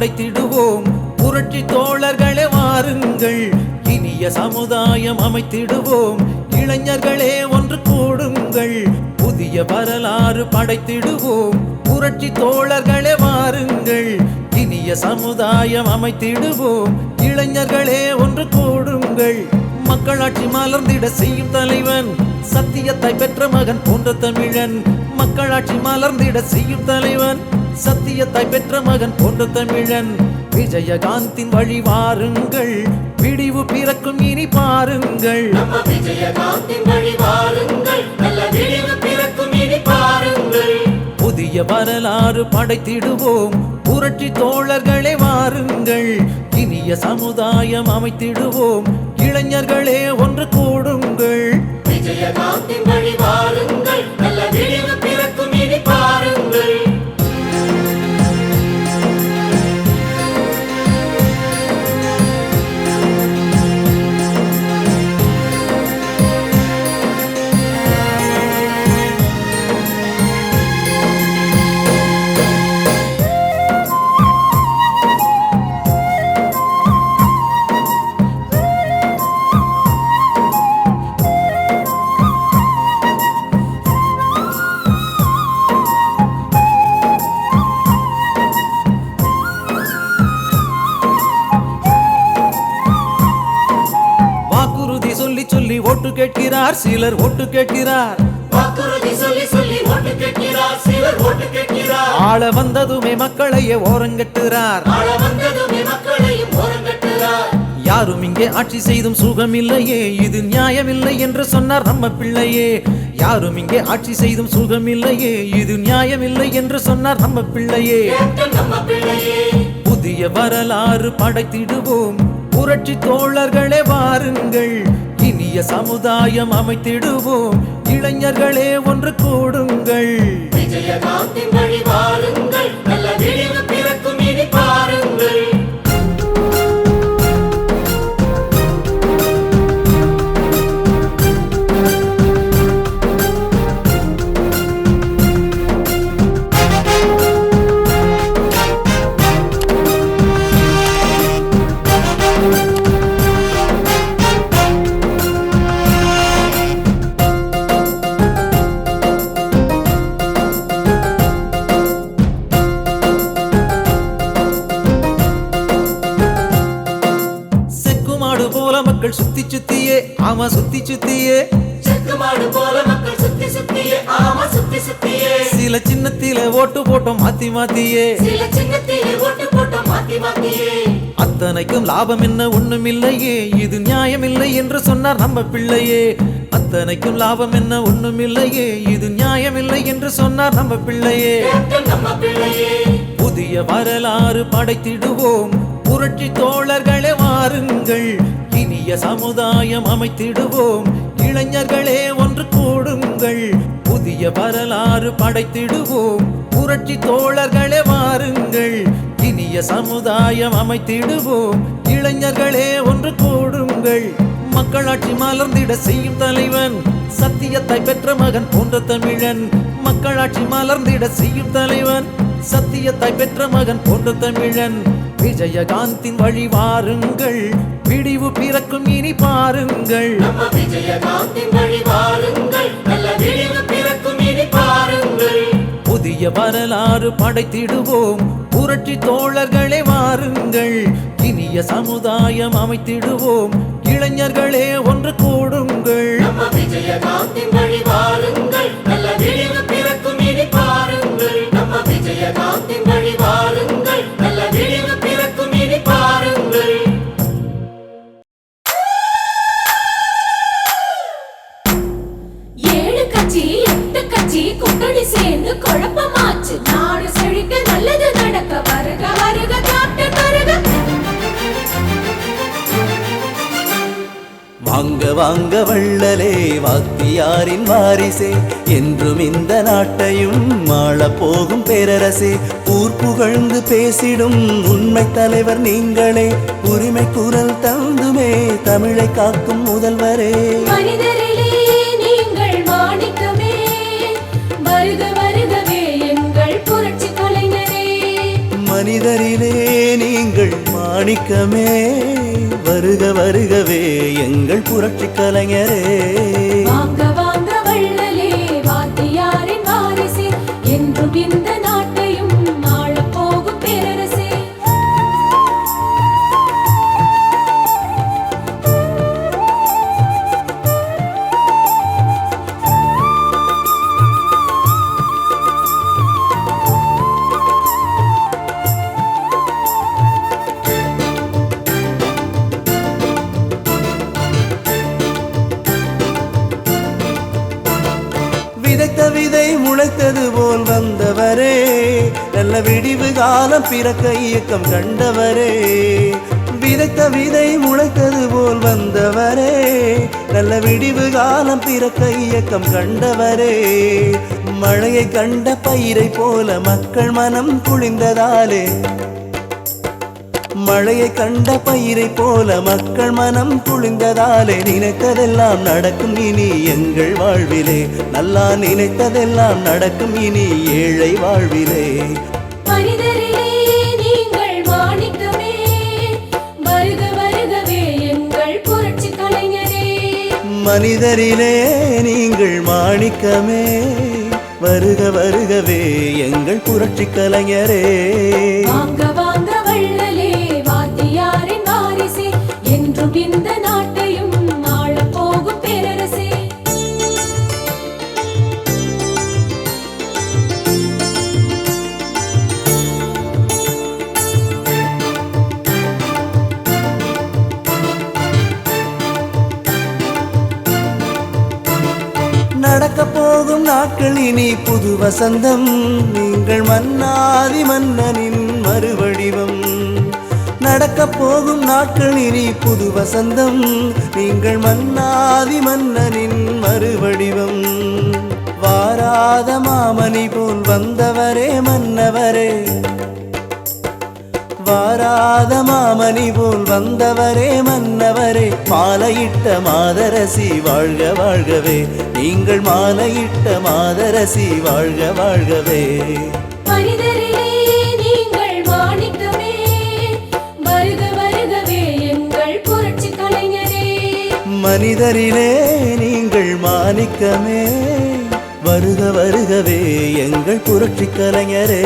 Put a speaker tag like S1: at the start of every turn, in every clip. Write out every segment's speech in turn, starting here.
S1: படைத்திடுவோம். புரட்சி தோழர்களே வாருங்கள். இனிய சமுதாயம் அமைத்திடுவோம். இளைஞர்களே ஒன்று கூடுங்கள். புதிய வரலாறு படைத்திடுவோம். புரட்சி தோழர்களே வாருங்கள். இனிய சமுதாயம் அமைத்திடுவோம். இளைஞர்களே ஒன்று கூடுங்கள். மக்களாட்சி மலர்ந்திட செய்யும் தலைவன் சத்தியத்தை பெற்ற மகன் போன்ற தமிழன். மக்களாட்சி மலர்ந்திட செய்யும் தலைவன் சத்தியத்தை பெற்ற மகன் போன்ற தமிழன். விஜயகாந்தின் வழி வாருங்கள். விடிவு பிறக்கும் இனி பாருங்கள்.
S2: பிறக்கும் இனி பாருங்கள்.
S1: புதிய வரலாறு படைத்திடுவோம். புரட்சி தோழர்களே வாருங்கள். இனிய சமுதாயம் அமைத்திடுவோம். இளைஞர்களே ஒன்று கூடுங்கள்.
S2: விஜயகாந்தின் வழி வாருங்கள்.
S1: கேட்கிறார் சிலர் ஓட்டு கேட்கிறார். ஆள வந்ததுமே மக்களையே ஓரங்கட்டுகிறார் யாரும் இங்கே ஆட்சி செய்தும் சுகமில்லையே இது நியாயமில்லை என்று சொன்னார் நம்ம பிள்ளையே. யாரும் இங்கே ஆட்சி செய்தும் சுகமில்லையே இது நியாயமில்லை என்று சொன்னார் நம்ம பிள்ளையே.
S2: கேட்ட நம்ம பிள்ளையே.
S1: புதிய வரலாறு படைத்திடுவோம். புரட்சி தோழர்களே வாருங்கள். இனிய சமுதாயம் அமைத்திடுவோம். இளைஞர்களே ஒன்று கூடுங்கள்.
S2: விஜயகாந்தின் வழி வாருங்கள். நல்ல விடிவு
S1: மக்கள் சுத்தி சுத்தியே ஆமா சுத்தி சுத்தியே.
S2: செக்கு மாடு போல மக்கள் சுத்தி சுத்தியே ஆமா சுத்தி சுத்தியே.
S1: சில சின்னத்தில ஓட்டு போட்டோம் மாத்தி மாத்தியே.
S2: சில சின்னத்திலே ஓட்டு போட்டோம் மாத்தி மாத்தியே.
S1: அத்தனைக்கும் லாபம் என்ன ஒண்ணுமில்லையே இது நியாயமில்லை என்று சொன்னார் நம்ம பிள்ளையே. அத்தனைக்கும் லாபம் என்ன ஒண்ணுமில்லையே இது நியாயமில்லை என்று சொன்னார் நம்ம பிள்ளையே.
S2: கேட்ட நம்ம பிள்ளையே.
S1: புதிய வரலாறு படைத்திடுவோம். புரட்சி தோழர்களே வாருங்கள். இனிய சமுதாயம் அமைத்திடுவோம். இளைஞர்களே ஒன்று கூடுங்கள். புதிய வரலாறு படைத்திடுவோம். புரட்சி தோழர்களே வாருங்கள். இனிய சமுதாயம் அமைத்திடுவோம். இளைஞர்களே ஒன்று கூடுங்கள். மக்களாட்சி மலர்ந்திட செய்யும் தலைவன் சத்தியத்தை பெற்ற மகன் போன்ற தமிழன். மக்களாட்சி மலர்ந்திட செய்யும் தலைவன் சத்தியத்தை பெற்ற மகன் போன்ற தமிழன். விஜயகாந்தின் வழி வாருங்கள். விடிவு பிறக்கும் இனி பாருங்கள். புதிய வரலாறு படைத்திடுவோம். புரட்சி தோழர்களே வாருங்கள். இனிய சமுதாயம் அமைத்திடுவோம். இளைஞர்களே ஒன்று கூடுங்கள்.
S2: நம்ம விஜயகாந்தின் வழி வாருங்கள். நல்ல விடிவு பிறக்கும் இனி பாருங்கள். நம்ம விஜயகாந்தின்
S3: வாங்க வள்ளலே வாத்தியாரின் வாரிசே. என்றும் இந்த நாட்டையும் ஆளப் போகும் பேரரசே. ஊர் புகழ்ந்து பேசிடும் உண்மை தலைவர் நீங்களே. உரிமை குரல் தந்துமே தமிழை காக்கும் முதல்வரே.
S4: மனிதரிலே மாணிக்கமே வருக வருகவே எங்கள் புரட்சி கலைஞரே.
S3: விடிவு காலம் பிறக்க இயக்கம் கண்டவரே. விதைத்த விதை முளைத்தது போல் வந்தவரே. நல்ல விடிவு காலம் பிறக்க இயக்கம் கண்டவரே. மழையை கண்ட பயிரை போல மக்கள் மனம் குளிர்ந்ததாலே. மழையை கண்ட பயிரை போல மக்கள் மனம் குளிர்ந்ததாலே. நினைத்ததெல்லாம் நடக்கும் இனி எங்கள் வாழ்விலே. நல்லா நினைத்ததெல்லாம் நடக்கும் இனி ஏழை வாழ்விலே.
S4: மனிதரிலே நீங்கள் மாணிக்கமே. வருக வருகவே எங்கள் புரட்சி கலைஞரே. வாங்க வாங்க வள்ளலே வாத்தியாரின் வாரிசே. என்றும் இந்த
S3: நாட்கள் இனி புது வசந்தம். நீங்கள் மன்னாதி மன்னனின் மறுவடிவம். நடக்கப் போகும் நாட்கள் இனி புது வசந்தம். நீங்கள் மன்னாதி மன்னனின் மறுவடிவம். வாராத மாமணி போல் வந்தவரே மன்னவரே. வாராத மாமணி போல் வந்தவரே மன்னவரே. மாலையிட்ட மாதரசி வாழ்க வாழ்கவே. நீங்கள் மாலையிட்ட மாதரசி வாழ்க வாழ்கவே.
S4: மனிதரிலே நீங்கள் மாணிக்கமே. வருக வருகவே எங்கள் புரட்சி கலைஞரே.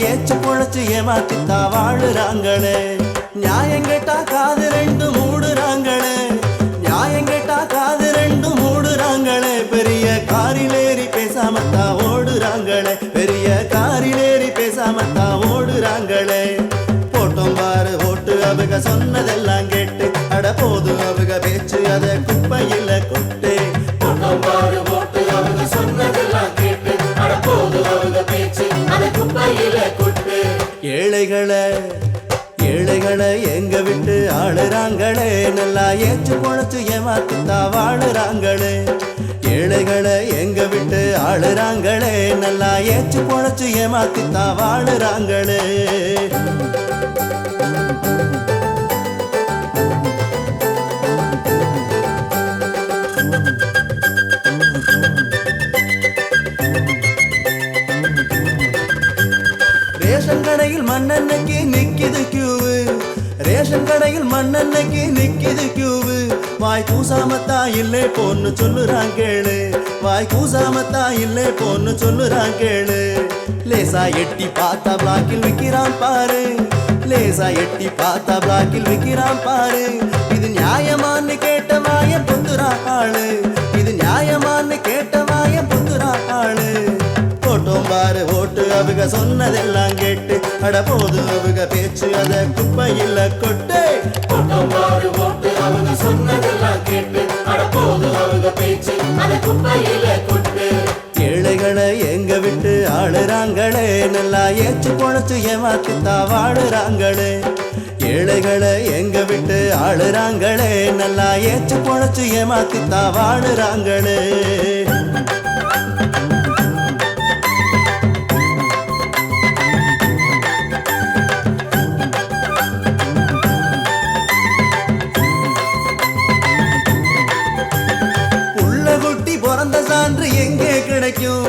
S3: ஏச்சு புழைச்சு ஏமாத்தித்தா வாழுறாங்களே. நியாயம் கேட்டா காது ரெண்டு மூடுறாங்களே. நியாயம் கேட்டா காது ரெண்டு மூடுறாங்களே. பெரிய காரிலேறி பேசாமத்தா ஓடுறாங்களே. பெரிய காரிலேறி பேசாமத்தா ஓடுறாங்களே. போட்டோம் பாரு ஓட்டு அவங்க சொன்னதெல்லாம் கேட்டு அட போது அவங்க பேச்சு அதை ஏழைகளை ஏழைகளை எங்க விட்டு ஆளுறாங்களே? நல்லா ஏச்சு பொழைச்சு ஏமாத்தித்தா வாழுறாங்களே. ஏழைகளை எங்க விட்டு ஆளுறாங்களே? நல்லா ஏச்சு பொழைச்சு ஏமாத்தித்தா வாழுறாங்களே. மண்ணெண்ணைக்கு நிக்கிது கியூவு. ரேஷன் கடையில் மண்ணெண்ணைக்கு நிக்கிது கியூவு. வாய் கூசாமத்தா இல்லை பொண்ணு சொல்லுறான் கேளு. வாய் கூசாமத்தா இல்லை பொண்ணு சொல்லுறான் கேளு. லேசா எட்டி பார்த்தா பிளாக்கில் விற்கிறான் பாரு. லேசா எட்டி பார்த்தா பிளாக்கில் விற்கிறான் பாரு. இது நியாயமான்னு கேட்ட வாய புத்துரா ஆளு. இது நியாயமான்னு கேட்ட பாரு ஓட்டு அவங்க சொன்னதெல்லாம் கேட்டு அட போது அவங்க பேச்சு அத குப்பையில் கொட்டு.
S2: பக்கம் பாரு போட்டு அவங்க சொன்னதெல்லாம் கேட்டு அட போது அவங்க பேச்சு அதை குப்பையில கொட்டு.
S3: ஏழைகளை எங்க விட்டு ஆளுறாங்களே நல்லா ஏச்சு பொழைச்சு ஏமாத்தித்தா வாழுறாங்களே. ஏழைகளை எங்க விட்டு ஆளுறாங்களே நல்லா ஏச்சு பொழைச்சு ஏமாத்தித்தா வாழுறாங்களே. பிறந்த சான்று எங்கே கிடைக்கும்?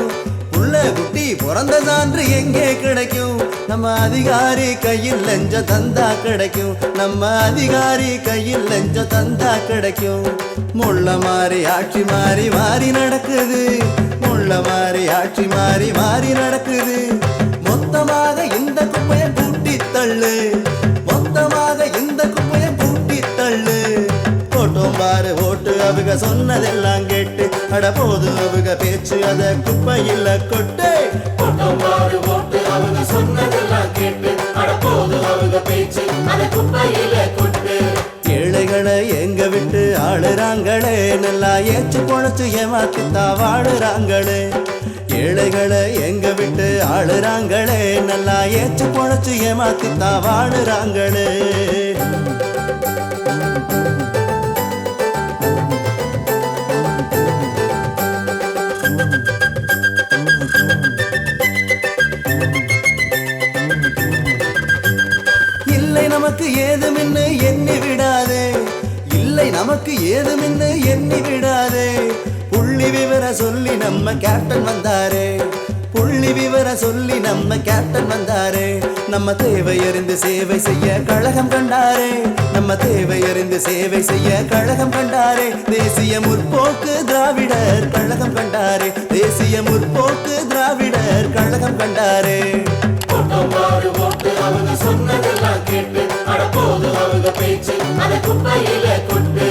S3: புள்ள குட்டி பிறந்த சான்று எங்கே கிடைக்கும்? நம்ம அதிகாரி கையில் லஞ்ச தந்தா கிடைக்கும். நம்ம அதிகாரி கையில் லஞ்ச தந்தா கிடைக்கும். முள்ள மாறி ஆட்சி மாறி மாறி நடக்குது. முள்ள மாறி ஆட்சி மாறி மாறி நடக்குது. மொத்தமாக இந்த குப்பையை பூட்டி தள்ளு. மொத்தமாக இந்த குப்பையை பூட்டி தள்ளு. போட்டோம் பாரு ஓட்டு அவங்க சொன்னதெல்லாம் கேட்டு அட போது அவங்க பேச்சு அத குப்பையில் கொட்டு.
S2: கூட்டம் மாறு ஓட்டு அவங்க சொன்னதெல்லாம் கேட்டு அட போது அவங்க பேச்சு அதை குப்பையில கொட்டு.
S3: ஏழைகளை எங்க விட்டு ஆளுறாங்களே? நல்லா ஏச்சு பொழைச்சு ஏமாத்தித்தா வாழுறாங்களே. ஏழைகளை எங்க விட்டு ஆளுறாங்களே? நல்லா ஏச்சு பொழைச்சு ஏமாத்தித்தா வாழுறாங்களே. ஏதுமின்னு எண்ணி விடாதே. இல்லை நமக்கு ஏதுமின்னு எண்ணி விடாதே. புள்ளி விவர சொல்லி நம்ம கேப்டன் வந்தாரே. புள்ளி விவர சொல்லி நம்ம கேப்டன் வந்தாரே. நம்ம தேவை அறிந்து சேவை செய்ய கழகம் கண்டாரே. நம்ம தேவை அறிந்து சேவை செய்ய கழகம் கண்டாரே. தேசிய முற்போக்கு திராவிடர் கழகம் கண்டாரே. தேசிய முற்போக்கு திராவிடர் கழகம் கண்டாரே.
S2: சொன்னதெல்லாம் கேட்டு அட போது அவங்க பேச்சு. அதை குப்பையில கொண்டு